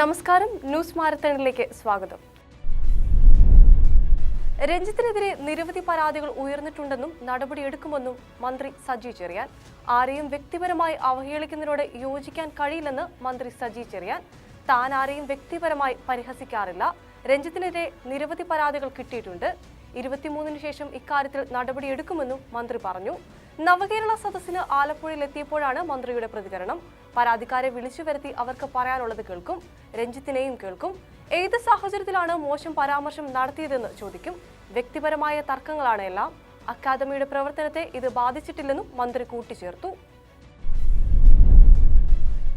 നമസ്കാരം. ന്യൂസ് മാരത്തണിലേക്ക് സ്വാഗതം. രഞ്ജിത്തിനെതിരെ നിരവധി പരാതികൾ ഉയർന്നിട്ടുണ്ടെന്നും നടപടിയെടുക്കുമെന്നും മന്ത്രി സജി ചെറിയാൻ. ആരെയും വ്യക്തിപരമായി അവഹേളിക്കുന്നതിനോട് യോജിക്കാൻ കഴിയില്ലെന്ന് മന്ത്രി സജി ചെറിയാൻ. താൻ ആരെയും വ്യക്തിപരമായി പരിഹസിക്കാറില്ല. രഞ്ജിത്തിനെതിരെ നിരവധി പരാതികൾ കിട്ടിയിട്ടുണ്ട്. ഇരുപത്തിമൂന്നിന് ശേഷം ഇക്കാര്യത്തിൽ നടപടിയെടുക്കുമെന്നും മന്ത്രി പറഞ്ഞു. നവകേരള സദസ്സിന് ആലപ്പുഴയിൽ എത്തിയപ്പോഴാണ് മന്ത്രിയുടെ പ്രതികരണം. പരാതിക്കാരെ വിളിച്ചു വരുത്തി അവർക്ക് പറയാനുള്ളത് കേൾക്കും. രഞ്ജിത്തിനെയും കേൾക്കും. ഏത് സാഹചര്യത്തിലാണ് മോശം പരാമർശം നടത്തിയതെന്ന് ചോദിക്കും. വ്യക്തിപരമായ തർക്കങ്ങളാണ് എല്ലാം. അക്കാദമിയുടെ പ്രവർത്തനത്തെ ഇത് ബാധിച്ചിട്ടില്ലെന്നും മന്ത്രി കൂട്ടിച്ചേർത്തു.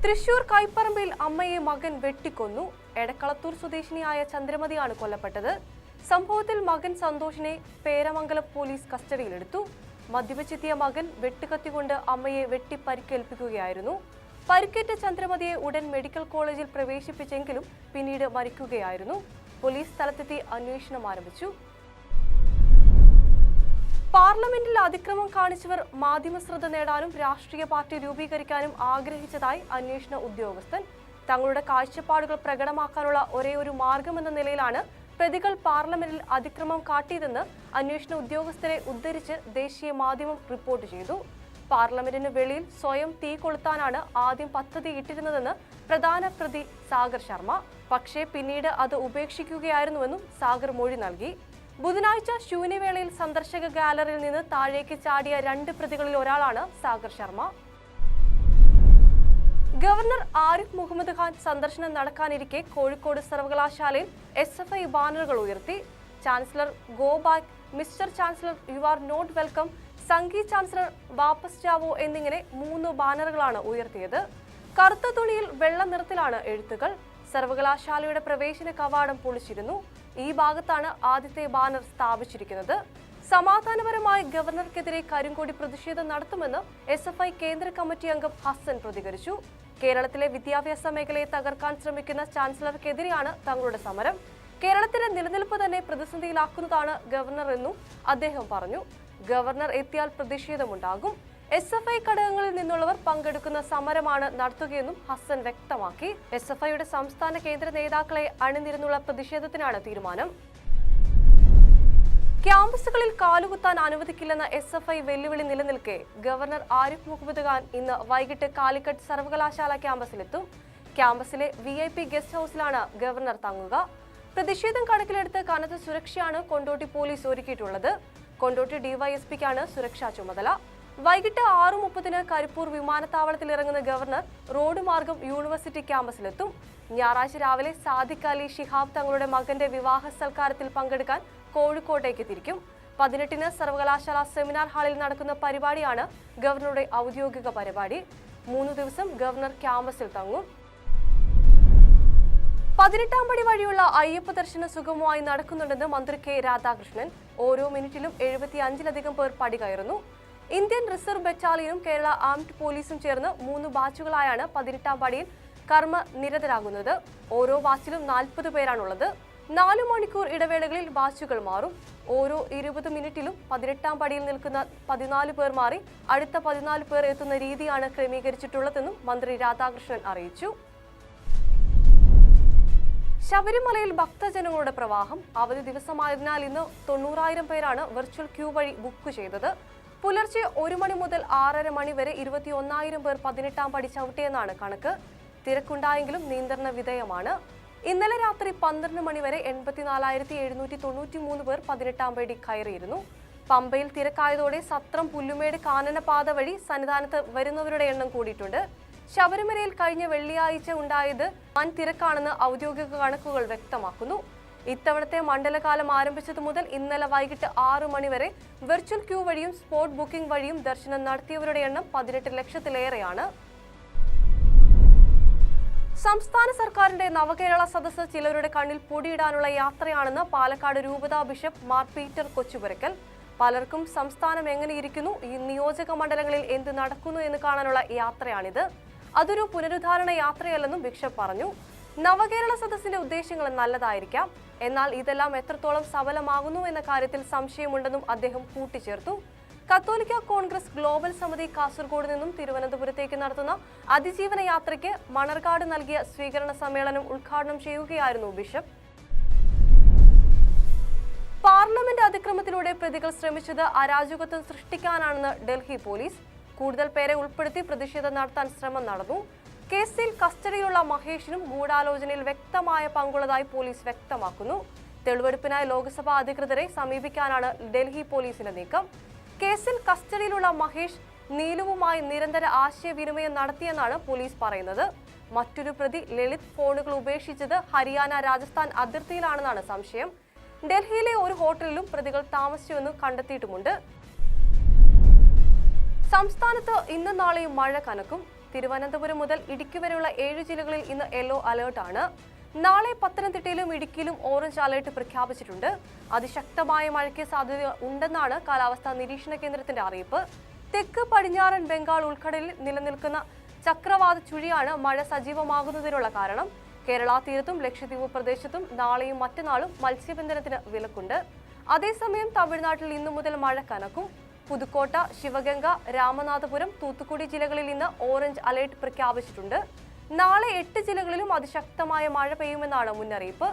തൃശൂർ കൈപ്പറമ്പിൽ അമ്മയെ മകൻ വെട്ടിക്കൊന്നു. എടക്കളത്തൂർ സ്വദേശിനിയായ ചന്ദ്രമതിയാണ് കൊല്ലപ്പെട്ടത്. സംഭവത്തിൽ മകൻ സന്തോഷിനെ പേരമംഗലം പോലീസ് കസ്റ്റഡിയിലെടുത്തു. മദ്യപിച്ചെത്തിയ മകൻ വെട്ടിക്കത്തിക്കൊണ്ട് അമ്മയെ വെട്ടി പരിക്കേൽപ്പിക്കുകയായിരുന്നു പരിക്കേറ്റ ചന്ദ്രമതിയെ ഉടൻ മെഡിക്കൽ കോളേജിൽ പ്രവേശിപ്പിച്ചെങ്കിലും പിന്നീട് മരിക്കുകയായിരുന്നു. പോലീസ് സ്ഥലത്തെത്തി അന്വേഷണം ആരംഭിച്ചു. പാർലമെന്റിൽ അതിക്രമം കാണിച്ചവർ മാധ്യമശ്രദ്ധ നേടാനും രാഷ്ട്രീയ പാർട്ടി രൂപീകരിക്കാനും ആഗ്രഹിച്ചതായി അന്വേഷണ ഉദ്യോഗസ്ഥൻ. തങ്ങളുടെ കാഴ്ചപ്പാടുകൾ പ്രകടമാക്കാനുള്ള ഒരേ ഒരു മാർഗമെന്ന നിലയിലാണ് പ്രതികൾ പാർലമെന്റിൽ അതിക്രമം കാട്ടിയതെന്ന് അന്വേഷണ ഉദ്യോഗസ്ഥരെ ഉദ്ധരിച്ച് ദേശീയ മാധ്യമം റിപ്പോർട്ട് ചെയ്തു. പാർലമെന്റിന് വെളിയിൽ സ്വയം തീ കൊളുത്താനാണ് ആദ്യം പദ്ധതി ഇട്ടിരുന്നതെന്ന് പ്രധാന പ്രതി സാഗർ ശർമ്മ. പക്ഷേ പിന്നീട് അത് ഉപേക്ഷിക്കുകയായിരുന്നുവെന്നും സാഗർ മൊഴി നൽകി. ബുധനാഴ്ച ശൂന്യവേളയിൽ സന്ദർശക ഗാലറിയിൽ നിന്ന് താഴേക്ക് ചാടിയ രണ്ട് പ്രതികളിൽ ഒരാളാണ് സാഗർ ശർമ്മ. ഗവർണർ ആരിഫ് മുഹമ്മദ് ഖാൻ സന്ദർശനം നടക്കാനിരിക്കെ കോഴിക്കോട് സർവകലാശാലയിൽ എസ് എഫ് ഐ ബാനറുകൾ ഉയർത്തി. Chancellor go back mister chancellor you are not welcome Sanghi chancellor വാപ്പസ് ജാവോ എന്നിങ്ങനെ മൂന്ന് ബാനറുകളാണ് ഉയർത്തിയത്. കറുത്ത തുണിയിൽ വെള്ള നിറത്തിലാണ് എഴുത്തുകൾ. സർവകലാശാലയുടെ പ്രവേശന കവാടം പൊളിച്ചിരുന്നു. ഈ ഭാഗത്താണ് ആദ്യത്തെ ബാനർ സ്ഥാപിച്ചിരിക്കുന്നത്. സമാധാനപരമായി ഗവർണർക്കെതിരെ കരിങ്കൊടി പ്രതിഷേധം നടത്തുമെന്ന് എസ് കേന്ദ്ര കമ്മിറ്റി അംഗം ഹസൻ പ്രതികരിച്ചു. കേരളത്തിലെ വിദ്യാഭ്യാസ മേഖലയെ തകർക്കാൻ ശ്രമിക്കുന്ന ചാൻസലർക്കെതിരെയാണ് തങ്ങളുടെ സമരം. കേരളത്തിന്റെ നിലനിൽപ്പ് തന്നെ പ്രതിസന്ധിയിലാക്കുന്നതാണ് ഗവർണർ എന്നും അദ്ദേഹം പറഞ്ഞു. ഗവർണർ എത്തിയാൽ പ്രതിഷേധമുണ്ടാകും. എസ് എഫ് ഐ ഘടകങ്ങളിൽ നിന്നുള്ളവർ പങ്കെടുക്കുന്ന സമരമാണ് നടത്തുകയെന്നും ഹസൻ വ്യക്തമാക്കി. എസ് എഫ് ഐയുടെ സംസ്ഥാന കേന്ദ്ര നേതാക്കളെ അണിനിരന്നുള്ള പ്രതിഷേധത്തിനാണ് തീരുമാനം. ക്യാമ്പസുകളിൽ കാലുകുത്താൻ അനുവദിക്കില്ലെന്ന എസ് എഫ് ഐ വെല്ലുവിളി നിലനിൽക്കെ ഗവർണർ ആരിഫ് മുഹമ്മദ് ഖാൻ ഇന്ന് വൈകിട്ട് കാലിക്കറ്റ് സർവകലാശാല ക്യാമ്പസിലെത്തും. ക്യാമ്പസിലെ വി ഐ പി ഗസ്റ്റ് ഹൌസിലാണ് ഗവർണർ തങ്ങുക. പ്രതിഷേധം കണക്കിലെടുത്ത് കനത്ത സുരക്ഷയാണ് കൊണ്ടോട്ടി പോലീസ് ഒരുക്കിയിട്ടുള്ളത്. കൊണ്ടോട്ടി ഡിവൈഎസ്പിക്കാണ് സുരക്ഷാ ചുമതല. വൈകിട്ട് ആറു മുപ്പതിന് കരിപ്പൂർ വിമാനത്താവളത്തിൽ ഇറങ്ങുന്ന ഗവർണർ റോഡ് മാർഗം യൂണിവേഴ്സിറ്റി ക്യാമ്പസിലെത്തും. ഞായറാഴ്ച രാവിലെ സാദിഖ് അലി ഷിഹാബ് തങ്ങളുടെ മകന്റെ വിവാഹ സൽക്കാരത്തിൽ പങ്കെടുക്കാൻ കോഴിക്കോട്ടേക്ക് തിരിക്കും. പതിനെട്ടിന് സർവകലാശാല സെമിനാർ ഹാളിൽ നടക്കുന്ന പരിപാടിയാണ് ഗവർണറുടെ ഔദ്യോഗിക പരിപാടി. മൂന്ന് ദിവസം ഗവർണർ ക്യാമ്പസിൽ തങ്ങും. പതിനെട്ടാം പടി വഴിയുള്ള അയ്യപ്പ ദർശനം സുഗമമായി നടക്കുന്നുണ്ടെന്ന് മന്ത്രി കെ രാധാകൃഷ്ണൻ. ഓരോ മിനിറ്റിലും എഴുപത്തി അഞ്ചിലധികം പേർ പടി കയറുന്നു. ഇന്ത്യൻ റിസർവ് ബറ്റാലിയനും കേരള ആംഡ് പോലീസും ചേർന്ന് മൂന്ന് ബാച്ചുകളായാണ് പതിനെട്ടാം പടിയിൽ കർമ്മ നിരതരാകുന്നത്. ഓരോ ബാച്ചിലും നാൽപ്പത് പേരാണുള്ളത്. നാലു മണിക്കൂർ ഇടവേളകളിൽ ബാച്ചുകൾ മാറും. ഓരോ ഇരുപത് മിനിറ്റിലും പതിനെട്ടാം പടിയിൽ നിൽക്കുന്ന പതിനാല് പേർ മാറി അടുത്ത പതിനാല് പേർ എത്തുന്ന രീതിയാണ് ക്രമീകരിച്ചിട്ടുള്ളതെന്നും മന്ത്രി രാധാകൃഷ്ണൻ അറിയിച്ചു. ശബരിമലയിൽ ഭക്തജനങ്ങളുടെ പ്രവാഹം അവധി ദിവസമായതിനാൽ ഇന്ന് തൊണ്ണൂറായിരം പേരാണ് വെർച്വൽ ക്യൂ വഴി ബുക്ക് ചെയ്തത്. പുലർച്ചെ ഒരു മണി മുതൽ ആറര മണി വരെ ഇരുപത്തി ഒന്നായിരം പേർ പതിനെട്ടാം പടി ചവിട്ടിയെന്നാണ് കണക്ക്. തിരക്കുണ്ടായെങ്കിലും നിയന്ത്രണ വിധേയമാണ്. ഇന്നലെ രാത്രി പന്ത്രണ്ട് മണിവരെ എൺപത്തിനാലായിരത്തി എഴുന്നൂറ്റി തൊണ്ണൂറ്റി മൂന്ന് പേർ പതിനെട്ടാം പേടി കയറിയിരുന്നു. പമ്പയിൽ തിരക്കായതോടെ സത്രം പുല്ലുമേട് കാനനപാത വഴി സന്നിധാനത്ത് വരുന്നവരുടെ എണ്ണം കൂടിയിട്ടുണ്ട്. ശബരിമലയിൽ കഴിഞ്ഞ വെള്ളിയാഴ്ച ഉണ്ടായത് വൻ തിരക്കാണെന്ന് ഔദ്യോഗിക കണക്കുകൾ വ്യക്തമാക്കുന്നു. ഇത്തവണത്തെ മണ്ഡലകാലം ആരംഭിച്ചതു മുതൽ ഇന്നലെ വൈകിട്ട് ആറു മണിവരെ വെർച്വൽ ക്യൂ വഴിയും സ്പോട്ട് ബുക്കിംഗ് വഴിയും ദർശനം നടത്തിയവരുടെ എണ്ണം പതിനെട്ട് ലക്ഷത്തിലേറെയാണ്. സംസ്ഥാന സർക്കാരിന്റെ നവകേരള സദസ്സ് ചിലരുടെ കണ്ണിൽ പൊടിയിടാനുള്ള യാത്രയാണെന്ന് പാലക്കാട് രൂപതാ ബിഷപ്പ് മാർ പീറ്റർ കൊച്ചുപുരക്കൽ പലർക്കും സംസ്ഥാനം എങ്ങനെയിരിക്കുന്നു? ഈ നിയോജക മണ്ഡലങ്ങളിൽ എന്ത് നടക്കുന്നു എന്ന് കാണാനുള്ള യാത്രയാണിത്. അതൊരു പുനരുദ്ധാരണ യാത്രയല്ലെന്നും ബിഷപ്പ് പറഞ്ഞു. നവകേരള സദസ്സിന്റെ ഉദ്ദേശങ്ങൾ നല്ലതായിരിക്കാം. എന്നാൽ ഇതെല്ലാം എത്രത്തോളം സഫലമാകുന്നു എന്ന കാര്യത്തിൽ സംശയമുണ്ടെന്നും അദ്ദേഹം കൂട്ടിച്ചേർത്തു. കത്തോലിക്ക കോൺഗ്രസ് ഗ്ലോബൽ സമിതി കാസർഗോഡ് നിന്നും തിരുവനന്തപുരത്തേക്ക് നടത്തുന്ന അതിജീവന യാത്രയ്ക്ക് മണർകാട് നൽകിയ സ്വീകരണ സമ്മേളനം ഉദ്ഘാടനം ചെയ്യുകയായിരുന്നു ബിഷപ്പ്. പാർലമെന്റ് അതിക്രമത്തിലൂടെ പ്രതികൾ ശ്രമിച്ചത് അരാജകത്വം സൃഷ്ടിക്കാനാണെന്ന് ഡൽഹി പോലീസ്. കൂടുതൽ പേരെ ഉൾപ്പെടുത്തി പ്രതിഷേധം നടത്താൻ ശ്രമം നടന്നു. കേസിൽ കസ്റ്റഡിയിലുള്ള മഹേഷിനും ഗൂഢാലോചനയിൽ വ്യക്തമായ പങ്കുള്ളതായി പോലീസ് വ്യക്തമാക്കുന്നു. തെളിവെടുപ്പിനായി ലോക്സഭാ അധികൃതരെ സമീപിക്കാനാണ് ഡൽഹി പോലീസിന്റെ നീക്കം. കേസിൽ കസ്റ്റഡിയിലുള്ള മഹേഷ് നീലുവുമായി നിരന്തര ആശയവിനിമയം നടത്തിയെന്നാണ് പോലീസ് പറയുന്നത്. മറ്റൊരു പ്രതി ലളിത് ഫോണുകൾ ഉപേക്ഷിച്ചത് ഹരിയാന രാജസ്ഥാൻ അതിർത്തിയിലാണെന്നാണ് സംശയം. ഡൽഹിയിലെ ഒരു ഹോട്ടലിലും പ്രതികൾ താമസിച്ചുവെന്ന് കണ്ടെത്തിയിട്ടുമുണ്ട്. സംസ്ഥാനത്ത് ഇന്നും നാളെയും മഴ കനക്കും. തിരുവനന്തപുരം മുതൽ ഇടുക്കി വരെയുള്ള ഏഴ് ജില്ലകളിൽ ഇന്ന് യെല്ലോ അലേർട്ടാണ്. നാളെ പത്തനംതിട്ടയിലും ഇടുക്കിയിലും ഓറഞ്ച് അലേർട്ട് പ്രഖ്യാപിച്ചിട്ടുണ്ട്. അതിശക്തമായ മഴയ്ക്ക് സാധ്യത ഉണ്ടെന്നാണ് കാലാവസ്ഥാ നിരീക്ഷണ കേന്ദ്രത്തിന്റെ അറിയിപ്പ്. തെക്ക് പടിഞ്ഞാറൻ ബംഗാൾ ഉൾക്കടലിൽ നിലനിൽക്കുന്ന ചക്രവാത ചുഴിയാണ് മഴ സജീവമാകുന്നതിനുള്ള കാരണം. കേരള തീരത്തും ലക്ഷദ്വീപ് പ്രദേശത്തും നാളെയും മറ്റന്നാളും മത്സ്യബന്ധനത്തിന് വിലക്കുണ്ട്. അതേസമയം തമിഴ്നാട്ടിൽ ഇന്നു മുതൽ മഴ കനക്കും. പുതുക്കോട്ട ശിവഗംഗ രാമനാഥപുരം തൂത്തുക്കുടി ജില്ലകളിൽ ഇന്ന് ഓറഞ്ച് അലേർട്ട് പ്രഖ്യാപിച്ചിട്ടുണ്ട്. നാളെ എട്ട് ജില്ലകളിലും അതിശക്തമായ മഴ പെയ്യുമെന്നാണ് മുന്നറിയിപ്പ്.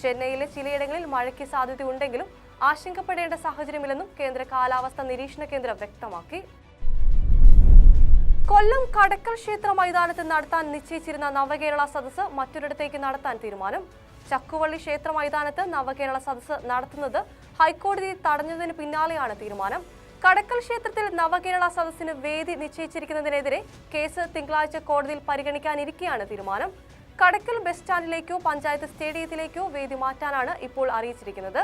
ചെന്നൈയിലെ ചിലയിടങ്ങളിൽ മഴയ്ക്ക് സാധ്യതയുണ്ടെങ്കിലും ആശങ്കപ്പെടേണ്ട സാഹചര്യമില്ലെന്നും കേന്ദ്ര കാലാവസ്ഥാ നിരീക്ഷണ കേന്ദ്രം വ്യക്തമാക്കി. കൊല്ലം കടക്കൽ ക്ഷേത്ര മൈതാനത്ത് നടത്താൻ നിശ്ചയിച്ചിരുന്ന നവകേരള സദസ്സ് മറ്റൊരിടത്തേക്ക് നടത്താൻ തീരുമാനം. ചക്കുവള്ളി ക്ഷേത്ര മൈതാനത്ത് നവകേരള സദസ്സ് നടത്തുന്നത് ഹൈക്കോടതി തടഞ്ഞതിന് പിന്നാലെയാണ് തീരുമാനം. കടക്കൽ ക്ഷേത്രത്തിൽ നവകേരള സദസ്സിന് വേദി നിശ്ചയിച്ചിരിക്കുന്നതിനെതിരെ കേസ് തിങ്കളാഴ്ച കോടതിയിൽ പരിഗണിക്കാനിരിക്കെയാണ് തീരുമാനം. കടക്കൽ ബസ് സ്റ്റാൻഡിലേക്കോ പഞ്ചായത്ത് സ്റ്റേഡിയത്തിലേക്കോ വേദി മാറ്റാനാണ് ഇപ്പോൾ അറിയിച്ചിരിക്കുന്നത്.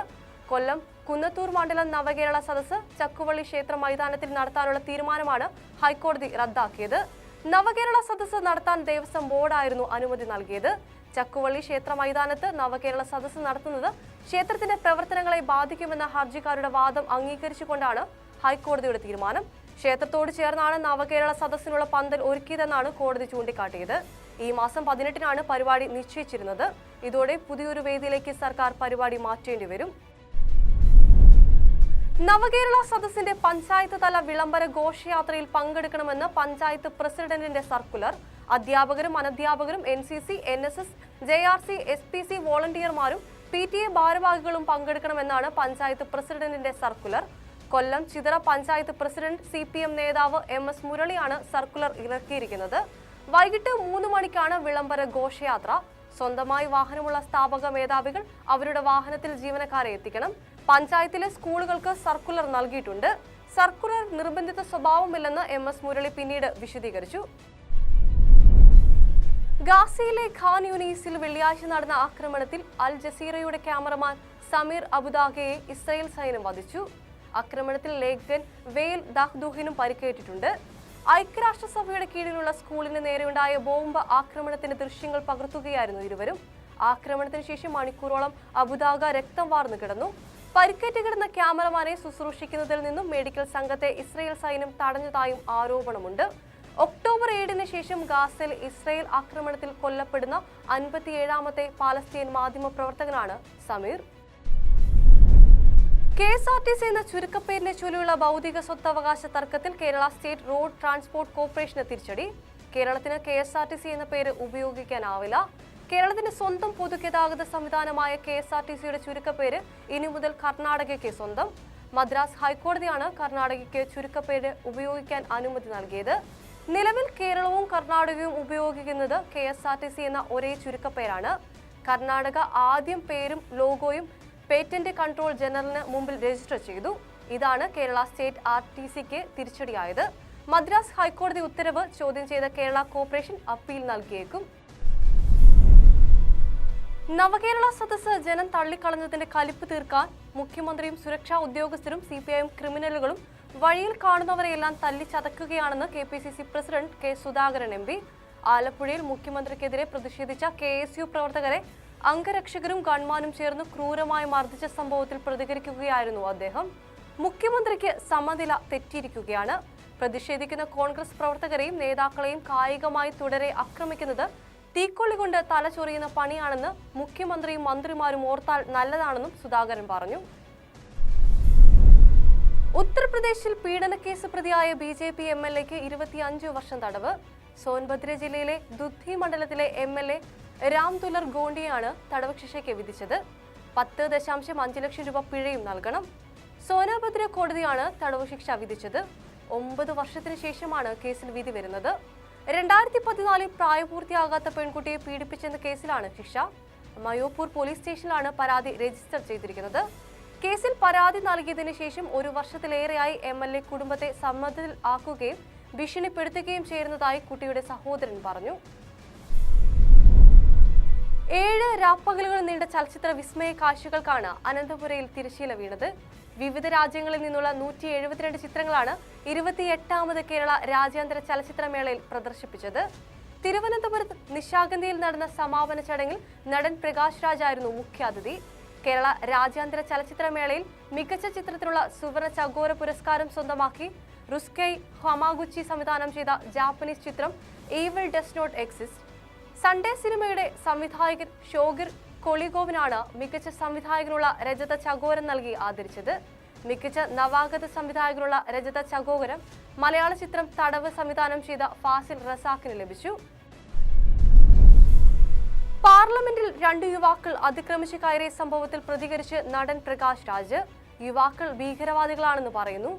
കൊല്ലം കുന്നത്തൂർ മണ്ഡലം നവകേരള സദസ്സ് ചക്കുവള്ളി ക്ഷേത്ര മൈതാനത്തിൽ നടത്താനുള്ള തീരുമാനമാണ് ഹൈക്കോടതി റദ്ദാക്കിയത്. നവകേരള സദസ്സ് നടത്താൻ ദേവസ്വം ബോർഡായിരുന്നു അനുമതി നൽകിയത്. ചക്കുവള്ളി ക്ഷേത്ര മൈതാനത്ത് നവകേരള സദസ്സ് നടത്തുന്നത് ക്ഷേത്രത്തിന്റെ പ്രവർത്തനങ്ങളെ ബാധിക്കുമെന്ന ഹർജിക്കാരുടെ വാദം അംഗീകരിച്ചുകൊണ്ടാണ് ഹൈക്കോടതിയുടെ തീരുമാനം. ക്ഷേത്രത്തോട് ചേർന്നാണ് നവകേരള സദസ്സിനുള്ള പന്തൽ ഒരുക്കിയതെന്നാണ് കോടതി ചൂണ്ടിക്കാട്ടിയത്. ഈ മാസം പതിനെട്ടിനാണ് പരിപാടി നിശ്ചയിച്ചിരുന്നത്. ഇതോടെ പുതിയൊരു വേദിയിലേക്ക് സർക്കാർ പരിപാടി മാറ്റേണ്ടി വരും. നവകേരള സദസ്സിന്റെ പഞ്ചായത്ത് തല വിളംബര ഘോഷയാത്രയിൽ പങ്കെടുക്കണമെന്ന് പഞ്ചായത്ത് പ്രസിഡന്റിന്റെ സർക്കുലർ അധ്യാപകരും അനധ്യാപകരും N C C N S S J R C S P C വോളണ്ടിയർമാരും P T A ഭാരവാഹികളും പങ്കെടുക്കണമെന്നാണ് പഞ്ചായത്ത് പ്രസിഡന്റിന്റെ circular. Kollam Chithara panchayat president C P M നേതാവ് എം എസ് മുരളിയാണ് സർക്കുലർ ഇറക്കിയിരിക്കുന്നത്. വൈകിട്ട് മൂന്ന് മണിക്കാണ് വിളംബര ഘോഷയാത്ര. സ്വന്തമായി വാഹനമുള്ള സ്ഥാപക മേധാവികൾ അവരുടെ വാഹനത്തിൽ ജീവനക്കാരെ എത്തിക്കണം. പഞ്ചായത്തിലെ സ്കൂളുകൾക്ക് സർക്കുലർ നൽകിയിട്ടുണ്ട്. സർക്കുലർ നിർബന്ധിത സ്വഭാവമില്ലെന്ന് എം എസ് മുരളി പിന്നീട് വിശദീകരിച്ചു. ഗാസയിലെ ഖാൻ യൂനീസിൽ വെള്ളിയാഴ്ച നടന്ന ആക്രമണത്തിൽ അൽ ജസീറയുടെ ക്യാമറമാൻ സമീർ അബുദാഗയെ ഇസ്രയേൽ സൈന്യം വധിച്ചു. ആക്രമണത്തിൽ ലേഖകൻ വെയിൽ ദാഹ്ദൂഹിനും പരിക്കേറ്റിട്ടുണ്ട്. ഐക്യരാഷ്ട്രസഭയുടെ കീഴിലുള്ള സ്കൂളിന് നേരെയുണ്ടായ ബോംബ് ആക്രമണത്തിന്റെ ദൃശ്യങ്ങൾ പകർത്തുകയായിരുന്നു ഇരുവരും. ആക്രമണത്തിന് ശേഷം മണിക്കൂറോളം അബുദാഗ രക്തം വാർന്നു കിടന്നു. പരിക്കേറ്റ് കിടന്ന ക്യാമറമാനെ ശുശ്രൂഷിക്കുന്നതിൽ നിന്നും മെഡിക്കൽ സംഘത്തെ ഇസ്രയേൽ സൈന്യം തടഞ്ഞതായും ആരോപണമുണ്ട്. ഒക്ടോബർ ഏഴിന് ശേഷം ഗാസയിൽ ഇസ്രയേൽ ആക്രമണത്തിൽ കൊല്ലപ്പെടുന്ന അൻപത്തിയേഴാമത്തെ പാലസ്തീൻ മാധ്യമ പ്രവർത്തകനാണ് Sameer. K S R T C എന്ന ചുരുക്കപ്പേരിനെ ചൊല്ലിയുള്ള ഭൗതിക സ്വത്തവകാശ തർക്കത്തിൽ കേരള സ്റ്റേറ്റ് റോഡ് ട്രാൻസ്പോർട്ട് കോർപ്പറേഷന് തിരിച്ചടി. കേരളത്തിന് K S R T C എന്ന പേര് ഉപയോഗിക്കാനാവില്ല. കേരളത്തിന്റെ സ്വന്തം പൊതുഗതാഗത സംവിധാനമായ കെ എസ് ആർ ടി സിയുടെ ചുരുക്കപ്പേര് ഇനി മുതൽ കർണാടകയ്ക്ക് സ്വന്തം. മദ്രാസ് ഹൈക്കോടതിയാണ് കർണാടകയ്ക്ക് ചുരുക്കപ്പേര് ഉപയോഗിക്കാൻ അനുമതി നൽകിയത്. നിലവിൽ കേരളവും കർണാടകയും ഉപയോഗിക്കുന്നത് K S R T C എന്ന ഒരേ ചുരുക്കപ്പേരാണ്. കർണാടക ആദ്യം പേരും ലോഗോയും പേറ്റന്റ് കൺട്രോൾ ജനറലിന് മുമ്പിൽ രജിസ്റ്റർ ചെയ്തു. ഇതാണ് കേരള സ്റ്റേറ്റ് ആർ ടി സിക്ക് തിരിച്ചടിയായത്. മദ്രാസ് ഹൈക്കോടതി ഉത്തരവ് ചോദ്യം ചെയ്ത കേരള കോർപ്പറേഷൻ അപ്പീൽ നൽകിയേക്കും. നവകേരള സദസ്സ് ജനം തള്ളിക്കളഞ്ഞതിന്റെ കലിപ്പ് തീർക്കാൻ മുഖ്യമന്ത്രിയും സുരക്ഷാ ഉദ്യോഗസ്ഥരും സി പി ഐ ക്രിമിനലുകളും വഴിയിൽ കാണുന്നവരെയെല്ലാം തല്ലിച്ചതക്കുകയാണെന്ന് K P C C president K Sudhakaran M P. ആലപ്പുഴയിൽ മുഖ്യമന്ത്രിക്കെതിരെ പ്രതിഷേധിച്ച കെ എസ് യു പ്രവർത്തകരെ അംഗരക്ഷകരും ഗൺമാനും ചേർന്ന് ക്രൂരമായി മർദ്ദിച്ച സംഭവത്തിൽ പ്രതികരിക്കുകയായിരുന്നു അദ്ദേഹം. മുഖ്യമന്ത്രിക്ക് സമനില തെറ്റിയിരിക്കുകയാണ്. പ്രതിഷേധിക്കുന്ന കോൺഗ്രസ് പ്രവർത്തകരെയും നേതാക്കളെയും കായികമായി തുടരെ ആക്രമിക്കുന്നത് തീക്കൊള്ളി കൊണ്ട് തലചൊറിയുന്ന പണിയാണെന്ന് മുഖ്യമന്ത്രിയും മന്ത്രിമാരും ഓർത്താൽ നല്ലതാണെന്നും സുധാകരൻ പറഞ്ഞു. ഉത്തർപ്രദേശിൽ പീഡനക്കേസ് പ്രതിയായ B J P M L എക്ക് ഇരുപത്തിയഞ്ച് വർഷം തടവ്. സോൻഭദ്ര ജില്ലയിലെ ദുദ്ധി മണ്ഡലത്തിലെ M L A Ram Dular ഗോണ്ടിയാണ് തടവ് ശിക്ഷയ്ക്ക് വിധിച്ചത്. പത്ത് ദശാംശം അഞ്ച് ലക്ഷം രൂപ പിഴയും നൽകണം. സോനാഭദ്ര കോടതിയാണ് തടവ് ശിക്ഷ വിധിച്ചത്. ഒമ്പത് വർഷത്തിന് ശേഷമാണ് കേസിൽ വിധി വരുന്നത്. രണ്ടായിരത്തി പതിനാലിൽ പ്രായപൂർത്തിയാകാത്ത പെൺകുട്ടിയെ പീഡിപ്പിച്ചെന്ന കേസിലാണ് ശിക്ഷ. മയോപൂർ പോലീസ് സ്റ്റേഷനിലാണ് പരാതി രജിസ്റ്റർ ചെയ്തിരിക്കുന്നത്. കേസിൽ പരാതി നൽകിയതിന് ശേഷം ഒരു വർഷത്തിലേറെയായി എം എൽ എ കുടുംബത്തെ സമ്മതത്തിൽ ആക്കുകയും ഭീഷണിപ്പെടുത്തുകയും ചെയ്യുന്നതായി കുട്ടിയുടെ സഹോദരൻ പറഞ്ഞു. ഏഴ് രാപ്പകലുകൾ നീണ്ട ചലച്ചിത്ര വിസ്മയ കാഴ്ചകൾക്കാണ് അനന്തപുരയിൽ തിരശീല വീണത്. വിവിധ രാജ്യങ്ങളിൽ നിന്നുള്ള നൂറ്റി എഴുപത്തിരണ്ട് ചിത്രങ്ങളാണ് ഇരുപത്തിയെട്ടാമത് കേരള രാജ്യാന്തര ചലച്ചിത്രമേളയിൽ പ്രദർശിപ്പിച്ചത്. തിരുവനന്തപുരത്ത് നിശാഗന്ധിയിൽ നടന്ന സമാപന ചടങ്ങിൽ നടൻ പ്രകാശ് രാജ് ആയിരുന്നു മുഖ്യാതിഥി. കേരള രാജ്യാന്തര ചലച്ചിത്രമേളയിൽ മികച്ച ചിത്രത്തിനുള്ള സുവർണ ചകോര പുരസ്കാരം സ്വന്തമാക്കി റുസ്കൈ ഹമാഗുച്ചി സംവിധാനം ചെയ്ത ജാപ്പനീസ് ചിത്രം evil does not exist Sunday സിനിമയുടെ സംവിധായകൻ ഷോഗിർ കൊളിഗോവിനാണ് മികച്ച സംവിധായകനുള്ള രജത ചകോരം നൽകി ആദരിച്ചത്. മികച്ച നവാഗത സംവിധായകനുള്ള രജത ചകോരം മലയാള ചിത്രം തടവ് സംവിധാനം ചെയ്ത ഫാസിൽ റസാഖിന് ലഭിച്ചു. പാർലമെന്റിൽ രണ്ട് യുവാക്കൾ അതിക്രമിച്ച് കയറിയ സംഭവത്തിൽ പ്രതികരിച്ച് നടൻ പ്രകാശ് രാജ് യുവാക്കൾ ഭീകരവാദികളാണെന്ന് പറയുന്നു.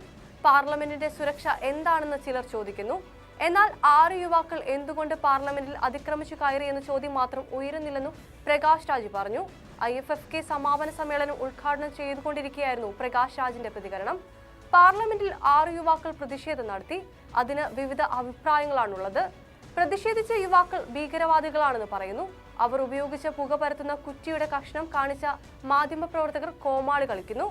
പാർലമെന്റിന്റെ സുരക്ഷ എന്താണെന്ന് ചിലർ ചോദിക്കുന്നു. എന്നാൽ ആറ് യുവാക്കൾ എന്തുകൊണ്ട് പാർലമെന്റിൽ അതിക്രമിച്ചു കയറി എന്ന ചോദ്യം മാത്രം ഉയരുന്നില്ലെന്നും പ്രകാശ് രാജ് പറഞ്ഞു. ഐ എഫ് എഫ് കെ സമാപന സമ്മേളനം ഉദ്ഘാടനം ചെയ്തുകൊണ്ടിരിക്കുകയായിരുന്നു പ്രകാശ് രാജിന്റെ പ്രതികരണം. പാർലമെന്റിൽ ആറ് യുവാക്കൾ പ്രതിഷേധം നടത്തി. അതിന് വിവിധ അഭിപ്രായങ്ങളാണുള്ളത്. പ്രതിഷേധിച്ച യുവാക്കൾ ഭീകരവാദികളാണെന്ന് പറയുന്നു. അവർ ഉപയോഗിച്ച പുക പരത്തുന്ന കുറ്റിയുടെ കഷ്ണം കാണിച്ച മാധ്യമപ്രവർത്തകർ കോമാളി കളിക്കുന്നു.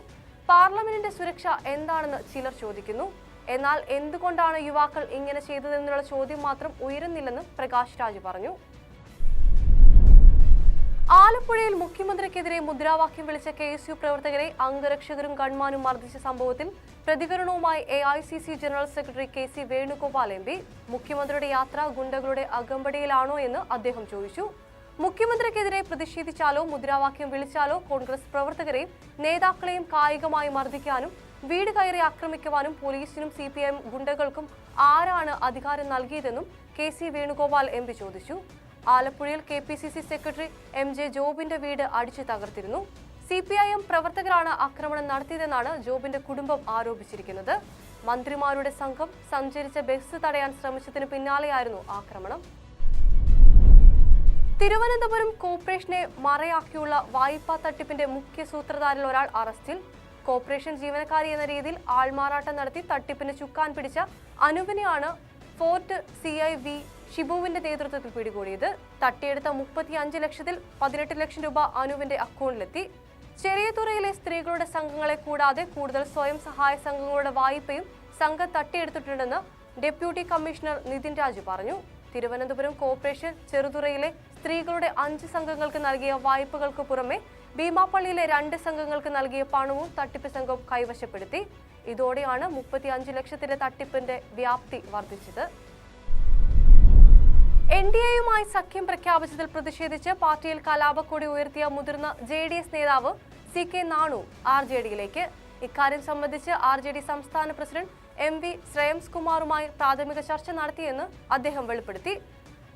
പാർലമെന്റിന്റെ സുരക്ഷ എന്താണെന്ന് ചിലർ ചോദിക്കുന്നു. എന്നാൽ എന്തുകൊണ്ടാണ് യുവാക്കൾ ഇങ്ങനെ ചെയ്തതെന്നുള്ള ചോദ്യം മാത്രം ഉയരുന്നില്ലെന്നും പ്രകാശ് രാജ് പറഞ്ഞു. ആലപ്പുഴയിൽ മുഖ്യമന്ത്രിക്കെതിരെ മുദ്രാവാക്യം വിളിച്ച കെ എസ് യു പ്രവർത്തകരെ അംഗരക്ഷകരും ഗൺമാനും മർദ്ദിച്ച സംഭവത്തിൽ പ്രതികരണവുമായി A I C C general secretary K C Venugopal M P. മുഖ്യമന്ത്രിയുടെ യാത്ര ഗുണ്ടകളുടെ അകമ്പടിയിലാണോ എന്ന് അദ്ദേഹം ചോദിച്ചു. മുഖ്യമന്ത്രിക്കെതിരെ പ്രതിഷേധിച്ചാലോ മുദ്രാവാക്യം വിളിച്ചാലോ കോൺഗ്രസ് പ്രവർത്തകരെയും നേതാക്കളെയും കായികമായി മർദ്ദിക്കാനും വീട് കയറി ആക്രമിക്കുവാനും പോലീസിനും സി പി എം ഗുണ്ടകൾക്കും ആരാണ് അധികാരം നൽകിയതെന്നും K C Venugopal M P ചോദിച്ചു. ആലപ്പുഴയിൽ K P C C secretary M J ജോബിന്റെ വീട് അടിച്ചു തകർത്തിരുന്നു. സി പി ഐ എം പ്രവർത്തകരാണ് ആക്രമണം നടത്തിയതെന്നാണ് ജോബിന്റെ കുടുംബം ആരോപിച്ചിരിക്കുന്നത്. മന്ത്രിമാരുടെ സംഘം സഞ്ചരിച്ച ബസ് തടയാൻ ശ്രമിച്ചതിന് പിന്നാലെയായിരുന്നു ആക്രമണം. തിരുവനന്തപുരം കോർപ്പറേഷനെ മറയാക്കിയുള്ള വായ്പാ തട്ടിപ്പിന്റെ മുഖ്യ സൂത്രധാരിൽ ഒരാൾ അറസ്റ്റിൽ. കോർപ്പറേഷൻ ജീവനക്കാരി എന്ന രീതിയിൽ ആൾമാറാട്ടം നടത്തി തട്ടിപ്പിന് ചുക്കാൻ പിടിച്ച അനുവിനെയാണ് ഫോർട്ട് സി ഐ വി ഷിബുവിന്റെ നേതൃത്വത്തിൽ പിടികൂടിയത്. തട്ടിയെടുത്ത മുപ്പത്തി അഞ്ച് ലക്ഷത്തിൽ പതിനെട്ട് ലക്ഷം രൂപ അനുവിന്റെ അക്കൗണ്ടിലെത്തി. ചെറിയതുറയിലെ സ്ത്രീകളുടെ സംഘങ്ങളെ കൂടാതെ കൂടുതൽ സ്വയം സഹായ സംഘങ്ങളുടെ വായ്പയും സംഘം തട്ടിയെടുത്തിട്ടുണ്ടെന്ന് ഡെപ്യൂട്ടി കമ്മീഷണർ നിതിൻ രാജു പറഞ്ഞു. തിരുവനന്തപുരം കോർപ്പറേഷൻ ചെറുതുറയിലെ സ്ത്രീകളുടെ അഞ്ച് സംഘങ്ങൾക്ക് നൽകിയ വായ്പകൾക്ക് പുറമെ ഭീമാപ്പള്ളിയിലെ രണ്ട് സംഘങ്ങൾക്ക് നൽകിയ പണവും തട്ടിപ്പ് സംഘം കൈവശപ്പെടുത്തി. ഇതോടെയാണ് മുപ്പത്തി അഞ്ച് ലക്ഷത്തിന്റെ തട്ടിപ്പിന്റെ വ്യാപ്തി വർദ്ധിച്ചത്. എൻ ഡി എയുമായി സഖ്യം പ്രഖ്യാപിച്ചതിൽ പ്രതിഷേധിച്ച് പാർട്ടിയിൽ കലാപക്കൊടി ഉയർത്തിയ മുതിർന്ന ജെ ഡി എസ് നേതാവ് C K Nanu R J ഡിയിലേക്ക്. ഇക്കാര്യം സംബന്ധിച്ച് ആർ ജെ ഡി സംസ്ഥാന പ്രസിഡന്റ് എം വി ശ്രേയംസ് കുമാറുമായി പ്രാഥമിക ചർച്ച നടത്തിയെന്ന് അദ്ദേഹം വെളിപ്പെടുത്തി.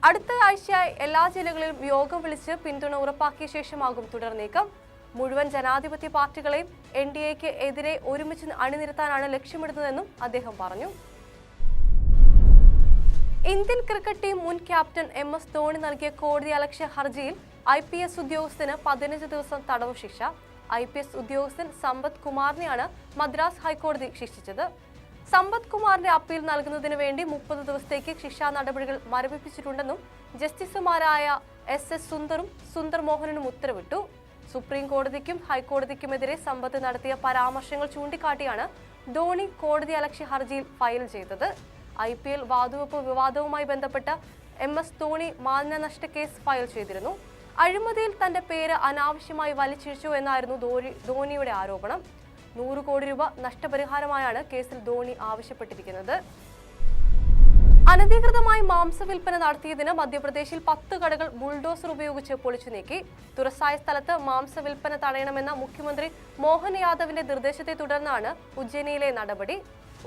അടുത്ത ആഴ്ച എല്ലാ ജില്ലകളിലും യോഗം വിളിച്ച് പിന്തുണ ഉറപ്പാക്കിയ ശേഷമാകും തുടർ നീക്കം. മുഴുവൻ ജനാധിപത്യ പാർട്ടികളെയും എൻ ഡി എക്ക് എതിരെ ഒരുമിച്ച് അണിനിരത്താനാണ് ലക്ഷ്യമിടുന്നതെന്നും അദ്ദേഹം പറഞ്ഞു. ഇന്ത്യൻ ക്രിക്കറ്റ് ടീം മുൻ ക്യാപ്റ്റൻ എം എസ് ധോണി നൽകിയ കോടതി അലക്ഷ്യ ഹർജിയിൽ ഐ പി എസ് ഉദ്യോഗസ്ഥന് പതിനഞ്ച് ദിവസം തടവ് ശിക്ഷ ഐ പി എസ് ഉദ്യോഗസ്ഥൻ സമ്പത്ത് കുമാറിനെയാണ് മദ്രാസ് ഹൈക്കോടതി ശിക്ഷിച്ചത്. സമ്പത്ത് കുമാറിന്റെ അപ്പീൽ നൽകുന്നതിന് വേണ്ടി മുപ്പത് ദിവസത്തേക്ക് ശിക്ഷാ നടപടികൾ മരവിപ്പിച്ചിട്ടുണ്ടെന്നും ജസ്റ്റിസുമാരായ എസ് എസ് സുന്ദറും സുന്ദർ മോഹനനും ഉത്തരവിട്ടു. സുപ്രീം കോടതിക്കും ഹൈക്കോടതിക്കുമെതിരെ സമ്പത്ത് നടത്തിയ പരാമർശങ്ങൾ ചൂണ്ടിക്കാട്ടിയാണ് ധോണി കോടതി അലക്ഷ്യ ഹർജിയിൽ ഫയൽ ചെയ്തത്. ഐ പി എൽ വാതുവെപ്പ് വിവാദവുമായി ബന്ധപ്പെട്ട എം എസ് ധോണി മാനനഷ്ട കേസ് ഫയൽ ചെയ്തിരുന്നു. അഴിമതിയിൽ തന്റെ പേര് അനാവശ്യമായി വലിച്ചിഴിച്ചു എന്നായിരുന്നു ധോണിയുടെ ആരോപണം. നൂറ് കോടി രൂപ നഷ്ടപരിഹാരമായാണ് കേസിൽ ധോണി ആവശ്യപ്പെട്ടിരിക്കുന്നത്. അനധികൃതമായി മാംസ വിൽപ്പന നടത്തിയതിന് മധ്യപ്രദേശിൽ പത്ത് കടകൾ ബുൾഡോസർ ഉപയോഗിച്ച് പൊളിച്ചു നീക്കി. തുറസായ സ്ഥലത്ത് മാംസ വിൽപ്പന തടയണമെന്ന മുഖ്യമന്ത്രി മോഹൻ യാദവിന്റെ നിർദ്ദേശത്തെ തുടർന്നാണ് ഉജ്ജയിനിയിലെ നടപടി.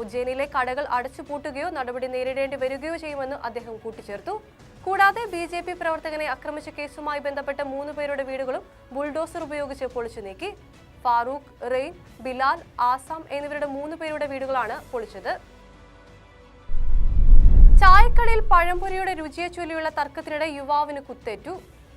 ഉജ്ജയിനിലെ കടകൾ അടച്ചുപൂട്ടുകയോ നടപടി നേരിടേണ്ടി വരികയോ ചെയ്യുമെന്ന് അദ്ദേഹം കൂട്ടിച്ചേർത്തു. കൂടാതെ ബി ജെ പി പ്രവർത്തകനെ ആക്രമിച്ച കേസുമായി ബന്ധപ്പെട്ട മൂന്ന് പേരുടെ വീടുകളും ബുൾഡോസർ ഉപയോഗിച്ച് പൊളിച്ചു നീക്കി. ഫാറൂഖ് റെയിൻ ബിലാൽ ആസാം എന്നിവരുടെ മൂന്ന് പേരുടെ വീടുകളാണ് പൊളിച്ചത്. ചായക്കടയിൽ പഴംപൊരിയുടെ രുചിയെ ചൊല്ലിയുള്ള തർക്കത്തിനിടെ യുവാവിന് കുത്തേറ്റു.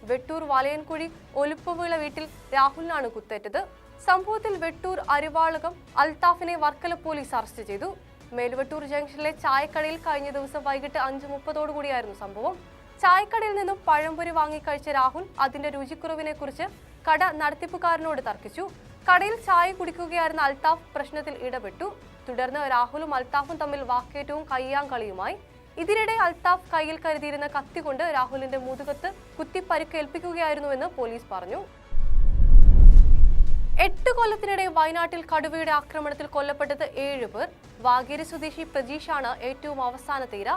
വെട്ടൂർ വലയൻകുഴി ഒലുപ്പുവിള വീട്ടിൽ രാഹുലിനാണ് കുത്തേറ്റത്. സംഭവത്തിൽ വെട്ടൂർ അരിവാളകം അൽത്താഫിനെ വർക്കല പോലീസ് അറസ്റ്റ് ചെയ്തു. മേൽവെട്ടൂർ ജംഗ്ഷനിലെ ചായക്കടയിൽ കഴിഞ്ഞ ദിവസം വൈകിട്ട് അഞ്ച് മുപ്പതോടുകൂടിയായിരുന്നു സംഭവം. ചായക്കടയിൽ നിന്നും പഴംപൊരി വാങ്ങിക്കഴിച്ച രാഹുൽ അതിന്റെ രുചിക്കുറവിനെ കുറിച്ച് കട നടത്തിപ്പുകാരനോട് തർക്കിച്ചു. കടയിൽ ചായ കുടിക്കുകയായിരുന്ന അൽത്താഫ് പ്രശ്നത്തിൽ ഇടപെട്ടു. തുടർന്ന് രാഹുലും അൽത്താഫും തമ്മിൽ വാക്കേറ്റവും കയ്യാങ്കളിയുമായി. ഇതിനിടെ അൽത്താഫ് കയ്യിൽ കരുതിയിരുന്ന കത്തി കൊണ്ട് രാഹുലിന്റെ മുതുകത്ത് കുത്തി പരിക്കേൽപ്പിക്കുകയായിരുന്നുവെന്ന് പോലീസ് പറഞ്ഞു. എട്ട് കൊല്ലത്തിനിടെ വയനാട്ടിൽ കടുവയുടെ ആക്രമണത്തിൽ കൊല്ലപ്പെട്ടത് ഏഴ് പേർ. വാഗേരി സ്വദേശി പ്രജീഷാണ് ഏറ്റവും അവസാന തീര.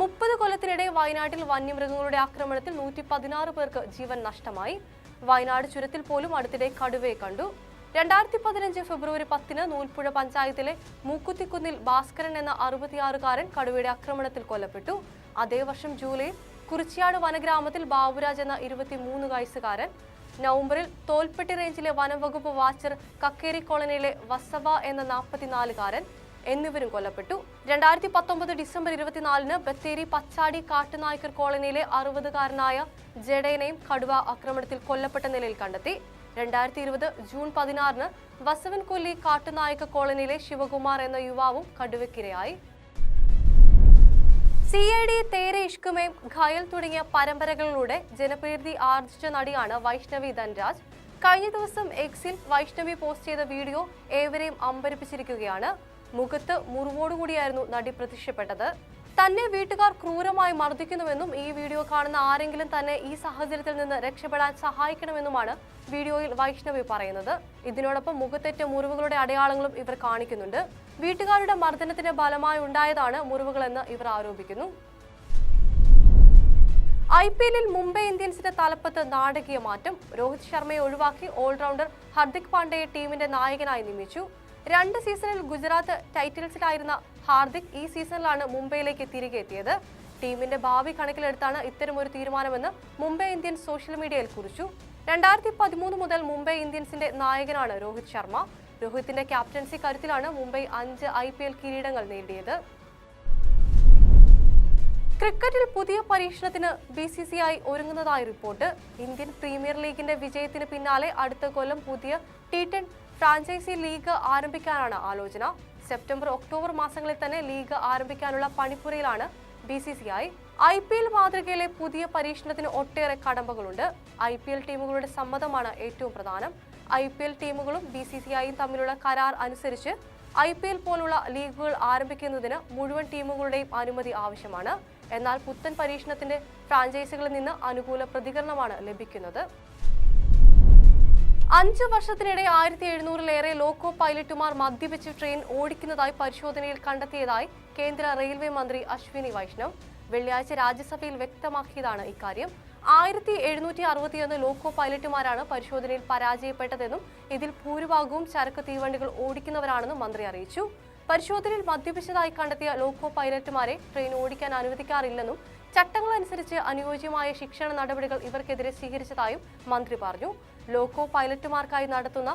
മുപ്പത് കൊല്ലത്തിനിടെ വയനാട്ടിൽ വന്യമൃഗങ്ങളുടെ ആക്രമണത്തിൽ നൂറ്റി പതിനാറ് പേർക്ക് ജീവൻ നഷ്ടമായി. വയനാട് ചുരത്തിൽ പോലും അടുത്തിടെ കടുവയെ കണ്ടു. രണ്ടായിരത്തി പതിനഞ്ച് ഫെബ്രുവരി പത്തിന് നൂൽപ്പുഴ പഞ്ചായത്തിലെ മൂക്കുത്തിക്കുന്നിൽ ഭാസ്കരൻ എന്ന അറുപത്തിയാറുകാരൻ കടുവയുടെ ആക്രമണത്തിൽ കൊല്ലപ്പെട്ടു. അതേ വർഷം ജൂലൈയിൽ കുറിച്ചിയാട് വനഗ്രാമത്തിൽ ബാബുരാജ് എന്ന ഇരുപത്തിമൂന്ന് വയസ്സുകാരൻ നവംബറിൽ തോൽപ്പെട്ടി റേഞ്ചിലെ വനംവകുപ്പ് വാച്ചർ കക്കേരി കോളനിയിലെ വസവ എന്ന നാൽപ്പത്തിനാലുകാരൻ എന്നിവരും കൊല്ലപ്പെട്ടു. രണ്ടായിരത്തി പത്തൊമ്പത് ഡിസംബർ ഇരുപത്തിനാലിന് ബത്തേരി പച്ചാടി കാട്ടുനായ്ക്കർ കോളനിയിലെ അറുപതുകാരനായ ജഡേനെയും കടുവ ആക്രമണത്തിൽ കൊല്ലപ്പെട്ട നിലയിൽ കണ്ടെത്തി. രണ്ടായിരത്തി ഇരുപത് ജൂൺ പതിനാറിന് വസവൻകൊല്ലി കാട്ടുനായക കോളനിയിലെ ശിവകുമാർ എന്ന യുവാവും കടുവയ്ക്കിരയായി. C I D Tere Ishq Mein Ghayal തുടങ്ങിയ പരമ്പരകളിലൂടെ ജനപ്രീതി ആർജിച്ച നടിയാണ് വൈഷ്ണവി ധൻരാജ്. കഴിഞ്ഞ ദിവസം എക്സിൽ വൈഷ്ണവി പോസ്റ്റ് ചെയ്ത വീഡിയോ ഏവരെയും അമ്പരിപ്പിച്ചിരിക്കുകയാണ്. മുഖത്ത് മുറിവോടുകൂടിയായിരുന്നു നടി പ്രത്യക്ഷപ്പെട്ടത് തന്നെ വീട്ടുകാർ ക്രൂരമായി മർദ്ദിക്കുന്നുവെന്നും ഈ വീഡിയോ കാണുന്ന ആരെങ്കിലും തന്നെ ഈ സാഹചര്യത്തിൽ നിന്ന് രക്ഷപ്പെടാൻ സഹായിക്കണമെന്നുമാണ് വീഡിയോയിൽ വൈഷ്ണവി പറയുന്നത്. ഇതിനോടൊപ്പം മുഖത്തേറ്റ മുറിവുകളുടെ അടയാളങ്ങളും ഇവർ കാണിക്കുന്നുണ്ട്. വീട്ടുകാരുടെ മർദ്ദനത്തിന് ഫലമായി ഉണ്ടായതാണ് മുറിവുകളെന്ന് ഇവർ ആരോപിക്കുന്നു. ഐ പി എല്ലിൽ മുംബൈ ഇന്ത്യൻസിന്റെ തലപ്പത്ത് നാടകീയ മാറ്റം. രോഹിത് ശർമ്മയെ ഒഴിവാക്കി ഓൾറൗണ്ടർ ഹർദിക് പാണ്ഡെയെ ടീമിന്റെ നായകനായി നിയമിച്ചു. രണ്ട് സീസണിൽ ഗുജറാത്ത് ടൈറ്റിൽസിലായിരുന്ന ഹാർദിക് ഈ സീസണിലാണ് മുംബൈയിലേക്ക് തിരികെ എത്തിയത്. ടീമിന്റെ ഭാവി കണക്കിലെടുത്താണ് ഇത്തരമൊരു തീരുമാനമെന്ന് മുംബൈ ഇന്ത്യൻസ് സോഷ്യൽ മീഡിയയിൽ കുറിച്ചു. രണ്ടായിരത്തി പതിമൂന്ന് മുതൽ മുംബൈ ഇന്ത്യൻസിന്റെ നായകനാണ് രോഹിത് ശർമ്മ. രോഹിത്തിന്റെ ക്യാപ്റ്റൻസി കരുത്തിലാണ് മുംബൈ അഞ്ച് ഐ പി എൽ കിരീടങ്ങൾ നേടിയത്. ക്രിക്കറ്റിൽ പുതിയ പരീക്ഷണത്തിന് ബി സി സി ഐ ഒരുങ്ങുന്നതായി റിപ്പോർട്ട്. ഇന്ത്യൻ പ്രീമിയർ ലീഗിന്റെ വിജയത്തിന് പിന്നാലെ അടുത്ത കൊല്ലം പുതിയ ടി ടെൻ ഫ്രാഞ്ചൈസി ലീഗ് ആരംഭിക്കാനാണ് ആലോചന. സെപ്റ്റംബർ ഒക്ടോബർ മാസങ്ങളിൽ തന്നെ ലീഗ് ആരംഭിക്കാനുള്ള പണിപ്പുരയിലാണ് B C C I. I P L മാതൃകയിലെ പുതിയ പരീക്ഷണത്തിന് ഒട്ടേറെ കടമ്പകളുണ്ട്. ഐ പി എൽ ടീമുകളുടെ സമ്മതമാണ് ഏറ്റവും പ്രധാനം. ഐ പി എൽ ടീമുകളും ബി സി സി ഐയും തമ്മിലുള്ള കരാർ അനുസരിച്ച് ഐ പി എൽ പോലുള്ള ലീഗുകൾ ആരംഭിക്കുന്നതിന് മുഴുവൻ ടീമുകളുടെയും അനുമതി ആവശ്യമാണ്. എന്നാൽ പുത്തൻ പരീക്ഷണത്തിന്റെ ഫ്രാഞ്ചൈസികളിൽ നിന്ന് അനുകൂല പ്രതികരണമാണ് ലഭിക്കുന്നത്. അഞ്ചു വർഷത്തിനിടെ ആയിരത്തി എഴുന്നൂറിലേറെ ലോക്കോ പൈലറ്റുമാർ മദ്യപിച്ച് ട്രെയിൻ ഓടിക്കുന്നതായി പരിശോധനയിൽ കണ്ടെത്തിയതായി കേന്ദ്ര റെയിൽവേ മന്ത്രി അശ്വിനി വൈഷ്ണവ്. വെള്ളിയാഴ്ച രാജ്യസഭയിൽ വ്യക്തമാക്കിയതാണ് ഇക്കാര്യം. ആയിരത്തി എഴുന്നൂറ്റി അറുപത്തിയൊന്ന് ലോക്കോ പൈലറ്റുമാരാണ് പരിശോധനയിൽ പരാജയപ്പെട്ടതെന്നും ഇതിൽ ഭൂരിഭാഗവും ചരക്ക് തീവണ്ടികൾ ഓടിക്കുന്നവരാണെന്നും മന്ത്രി അറിയിച്ചു. പരിശോധനയിൽ മദ്യപിച്ചതായി കണ്ടെത്തിയ ലോക്കോ പൈലറ്റുമാരെ ട്രെയിൻ ഓടിക്കാൻ അനുവദിക്കാറില്ലെന്നും ചട്ടങ്ങളനുസരിച്ച് അനുയോജ്യമായ ശിക്ഷണ നടപടികൾ ഇവർക്കെതിരെ സ്വീകരിച്ചതായും മന്ത്രി പറഞ്ഞു. ലോക്കോ പൈലറ്റുമാർക്കായി നടത്തുന്ന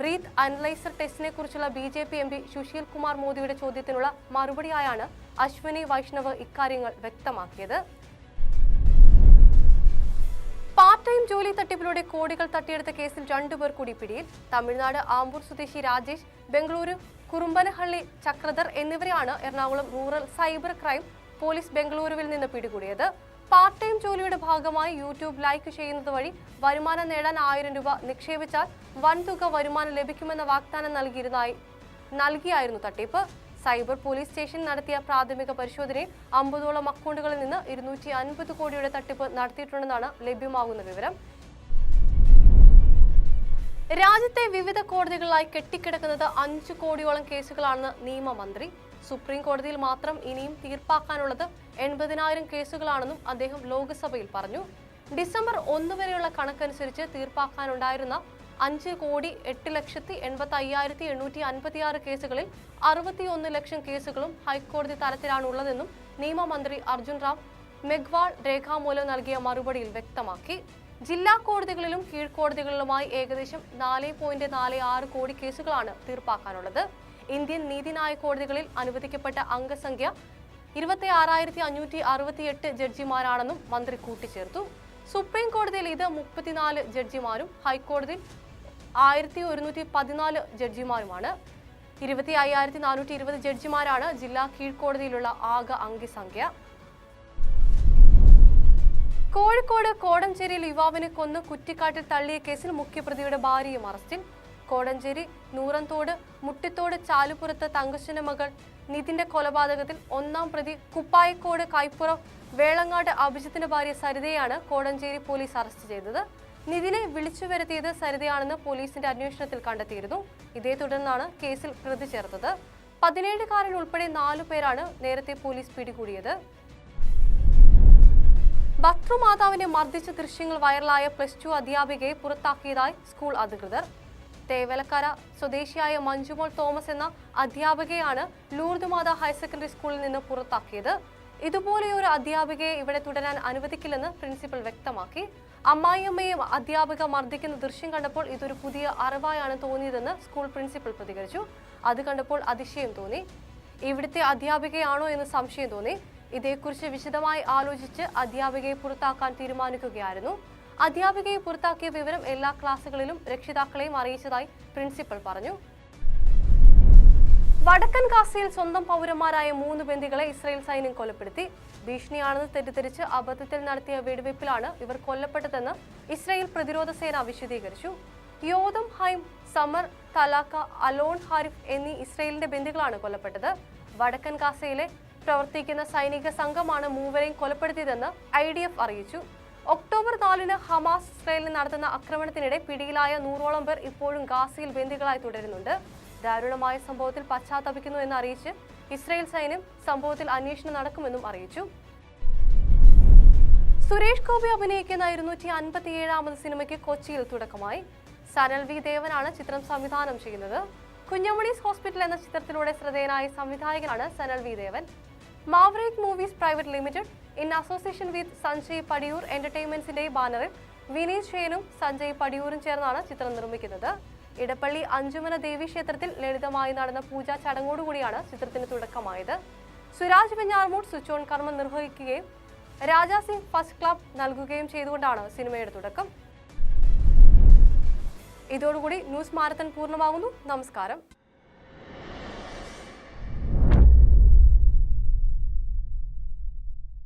ബ്രീത്ത് അനലൈസർ ടെസ്റ്റിനെ കുറിച്ചുള്ള B J P M P Sushil Kumar മോദിയുടെ ചോദ്യത്തിനുള്ള മറുപടിയായാണ് അശ്വിനി വൈഷ്ണവ് ഇക്കാര്യങ്ങൾ വ്യക്തമാക്കിയത്. പാർട്ട് ടൈം ജോലി തട്ടിപ്പിലൂടെ കോടികൾ തട്ടിയെടുത്ത കേസിൽ രണ്ടുപേർ കൂടി പിടിയിൽ. തമിഴ്നാട് ആമ്പൂർ സ്വദേശി രാജേഷ് ബംഗളൂരു കുറുമ്പനഹള്ളി ചക്രധർ എന്നിവരെയാണ് Ernakulam rural cyber crime police ബംഗളൂരുവിൽ നിന്ന് പിടികൂടിയത്. പാർട്ട് ടൈം ജോലിയുടെ ഭാഗമായി യൂട്യൂബ് ലൈക്ക് ചെയ്യുന്നത് വഴി വരുമാനം നേടാൻ ആയിരം രൂപ നിക്ഷേപിച്ചാൽ വൻതുക വരുമാനം ലഭിക്കുമെന്ന വാഗ്ദാനം നൽകിയിരുന്നതായി നൽകിയായിരുന്നു തട്ടിപ്പ്. സൈബർ പോലീസ് സ്റ്റേഷൻ നടത്തിയ പ്രാഥമിക പരിശോധനയിൽ അമ്പതോളം അക്കൗണ്ടുകളിൽ നിന്ന് ഇരുന്നൂറ്റി അൻപത് കോടിയുടെ തട്ടിപ്പ് നടത്തിയിട്ടുണ്ടെന്നാണ് ലഭ്യമാകുന്ന വിവരം. രാജ്യത്തെ വിവിധ കോടതികളിലായി കെട്ടിക്കിടക്കുന്നത് അഞ്ചു കോടിയോളം കേസുകളാണെന്ന് നിയമമന്ത്രി. സുപ്രീം കോടതിയിൽ മാത്രം ഇനിയും തീർപ്പാക്കാനുള്ളത് എൺപതിനായിരം കേസുകളാണെന്നും അദ്ദേഹം ലോക്സഭയിൽ പറഞ്ഞു. ഡിസംബർ ഒന്ന് വരെയുള്ള കണക്കനുസരിച്ച് തീർപ്പാക്കാനുണ്ടായിരുന്ന അഞ്ച് കോടി എട്ട് ലക്ഷത്തി എൺപത്തി അയ്യായിരത്തി എണ്ണൂറ്റി അൻപത്തിയാറ് കേസുകളിൽ അറുപത്തിയൊന്ന് ലക്ഷം കേസുകളും ഹൈക്കോടതി തലത്തിലാണുള്ളതെന്നും നിയമമന്ത്രി അർജുൻ റാം മെഗ്വാൾ രേഖാമൂലം നൽകിയ മറുപടിയിൽ വ്യക്തമാക്കി. ജില്ലാ കോടതികളിലും കീഴ്ക്കോടതികളിലുമായി ഏകദേശം നാല് പോയിന്റ് നാല് ആറ് കോടി കേസുകളാണ് തീർപ്പാക്കാനുള്ളത്. ഇന്ത്യൻ നീതിന്യായ കോടതികളിൽ അനുവദിക്കപ്പെട്ട അംഗസംഖ്യ ഇരുപത്തി ആറായിരത്തി അഞ്ഞൂറ്റി അറുപത്തിയെട്ട് ജഡ്ജിമാരാണെന്നും മന്ത്രി കൂട്ടിച്ചേർത്തു. സുപ്രീം കോടതിയിൽ ഇത് മുപ്പത്തിനാല് ജഡ്ജിമാരും ഹൈക്കോടതിയിൽ ആയിരത്തി ഒരുന്നൂറ്റി പതിനാല് ജഡ്ജിമാരുമാണ്. ഇരുപത്തി അയ്യായിരത്തി നാനൂറ്റി ഇരുപത് ജഡ്ജിമാരാണ് ജില്ലാ കീഴ്ക്കോടതിയിലുള്ള ആകെ അംഗസംഖ്യ. കോഴിക്കോട് കോടഞ്ചേരിയിൽ യുവാവിനെ കൊന്ന് കുറ്റിക്കാട്ടിൽ തള്ളിയ കേസിൽ മുഖ്യപ്രതിയുടെ ഭാര്യയും അറസ്റ്റിൽ. കോടഞ്ചേരി നൂറന്തോട് മുട്ടിത്തോട് ചാലുപുരത്ത് തങ്കശ്ശന മകൾ നിതിന്റെ കൊലപാതകത്തിൽ ഒന്നാം പ്രതി കുപ്പായിക്കോട് കൈപ്പുറം വേളങ്ങാട് അഭിജിത്തിന്റെ ഭാര്യ സരിതയാണ് കോടഞ്ചേരി പോലീസ് അറസ്റ്റ് ചെയ്തത്. നിതിനെ വിളിച്ചു വരുത്തിയത് സരിതയാണെന്ന് പോലീസിന്റെ അന്വേഷണത്തിൽ കണ്ടെത്തിയിരുന്നു. ഇതേ തുടർന്നാണ് കേസിൽ പ്രതി ചേർത്തത്. പതിനേഴുകാരൻ ഉൾപ്പെടെ നാലു പേരാണ് നേരത്തെ പോലീസ് പിടികൂടിയത്. ഭർത്തൃമാതാവിനെ മർദ്ദിച്ച ദൃശ്യങ്ങൾ വൈറലായ പ്ലസ് ടു അധ്യാപികയെ പുറത്താക്കിയതായി സ്കൂൾ അധികൃതർ. തേവലക്കര സ്വദേശിയായ മഞ്ജുമോൾ തോമസ് എന്ന അധ്യാപികയാണ് ലൂർദ് മാത ഹയർ സെക്കൻഡറി സ്കൂളിൽ നിന്ന് പുറത്താക്കിയത്. ഇതുപോലെയൊരു അധ്യാപികയെ ഇവിടെ തുടരാൻ അനുവദിക്കില്ലെന്ന് പ്രിൻസിപ്പൽ വ്യക്തമാക്കി. അമ്മായിയമ്മയും അധ്യാപിക മർദ്ദിക്കുന്ന ദൃശ്യം കണ്ടപ്പോൾ ഇതൊരു പുതിയ അറിവായാണ് തോന്നിയതെന്ന് സ്കൂൾ പ്രിൻസിപ്പൽ പ്രതികരിച്ചു. അത് കണ്ടപ്പോൾ അതിശയം തോന്നി. ഇവിടുത്തെ അധ്യാപികയാണോ എന്ന് സംശയം തോന്നി. ഇതേക്കുറിച്ച് വിശദമായി ആലോചിച്ച് അധ്യാപികയെ പുറത്താക്കാൻ തീരുമാനിക്കുകയായിരുന്നു. അധ്യാപികയെ പുറത്താക്കിയ വിവരം എല്ലാ ക്ലാസുകളിലും രക്ഷിതാക്കളെയും അറിയിച്ചതായി പ്രിൻസിപ്പൽ പറഞ്ഞു. വടക്കൻ ഗാസയിൽ സ്വന്തം പൗരന്മാരായ മൂന്ന് ബന്ദികളെ ഇസ്രായേൽ സൈന്യം കൊലപ്പെടുത്തി. ഭീഷണിയാണെന്ന് തെറ്റിദ്ധരിച്ച് അബദ്ധത്തിൽ നടത്തിയ വെടിവയ്പ്പിലാണ് ഇവർ കൊല്ലപ്പെട്ടതെന്ന് ഇസ്രായേൽ പ്രതിരോധ സേന വിശദീകരിച്ചു. Yotam Haim Samer Talalka Alon Harif എന്നീ ഇസ്രയേലിന്റെ ബന്ദികളാണ് കൊല്ലപ്പെട്ടത്. വടക്കൻ ഗാസയിലെ പ്രവർത്തിക്കുന്ന സൈനിക സംഘമാണ് മൂവരെയും കൊലപ്പെടുത്തിയതെന്ന് ഐ അറിയിച്ചു. ഒക്ടോബർ നാലിന് ഹമാസ് ഇസ്രായേലിൽ നടത്തുന്ന ആക്രമണത്തിനിടെ പിടിയിലായ നൂറോളം പേർ ഇപ്പോഴും ഗാസയിൽ ബന്ദികളായി തുടരുന്നുണ്ട്. ദാരുണമായ സംഭവത്തിൽ പശ്ചാത്തപിക്കുന്നു എന്ന് അറിയിച്ച് ഇസ്രായേൽ സൈന്യം സംഭവത്തിൽ അന്വേഷണം നടക്കുമെന്നും അറിയിച്ചു. സുരേഷ് ഗോപി അഭിനയിക്കുന്ന ഇരുന്നൂറ്റി അൻപത്തി ഏഴാമത് സിനിമയ്ക്ക് കൊച്ചിയിൽ തുടക്കമായി. സനൽ വി ദേവനാണ് ചിത്രം സംവിധാനം ചെയ്യുന്നത്. കുഞ്ഞമണീസ് ഹോസ്പിറ്റൽ എന്ന ചിത്രത്തിലൂടെ ശ്രദ്ധേയനായ സംവിധായകനാണ് Sanal V Devan. Maverick movies private limited in association with Sanjay Padiyoor എന്റർടൈൻമെന്റ്സിന്റെ ബാനറിൽ വിനീത് ഷെയനും സഞ്ജയ് പടിയൂരും ചേർന്നാണ് ചിത്രം നിർമ്മിക്കുന്നത്. ഇടപ്പള്ളി അഞ്ചുമന ദേവി ക്ഷേത്രത്തിൽ ലളിതമായി നടന്ന പൂജാ ചടങ്ങോടുകൂടിയാണ് ചിത്രത്തിന് തുടക്കമായത്. സുരാജ് വെഞ്ഞാറമൂട് സ്വിച്ച് ഓൺ കർമ്മം നിർവഹിക്കുകയും രാജാ സിംഗ് ഫസ്റ്റ് ക്ലബ് നൽകുകയും ചെയ്തുകൊണ്ടാണ് സിനിമയുടെ തുടക്കം. ഇതോടുകൂടി ന്യൂസ് മാരത്തൺ പൂർണമാകുന്നു. നമസ്കാരം.